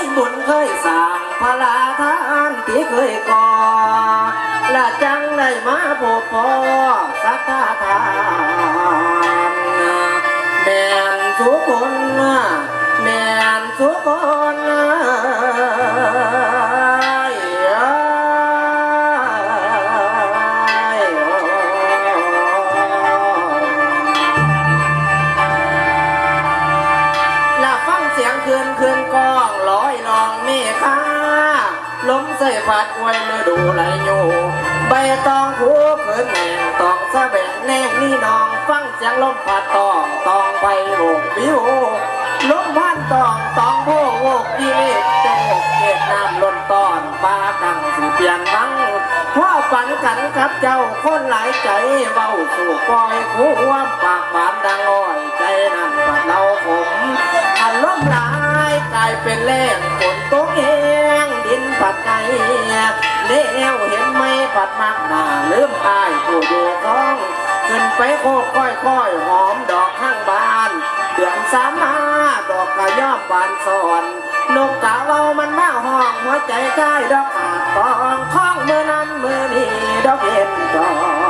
ยบุญเคยสร้างพลาทานที่เคยก่อละจังได้มาพบพอสักทาทา ลมใส่พัดไว้เมื่อดูไหลอยู่ใบตองผูคืนแห่งตองสะแบงแนงนี่น้อง ฟังเสียงลมพัดตองตองไปโบกวิวลมพัดตองตองโบกโบกดีเลกโจกเกตน้ำล้นตอนปลากังสิเปลี่ยนมังพ่อปันกันกับเจ้าคนหลายใจเบาสู่ปล่อยคู่วปากบานดังอ้อยใจนั่นปัดเราผมอันล้มลายกลายเป็นแรงฝนตกแไหมปัดมากหนาลืมอายผู้อยู่ท้อง ขึ้นไปโคกค่อยค่อยๆหอมดอกข้างบาน เดือนสามมาดอกกระย่อมบานสอนนกกาเว้ามันมาห้องหัวใจใจดอกขาดตองข้องมือนั้นมือนี้ดอกเห็นดอก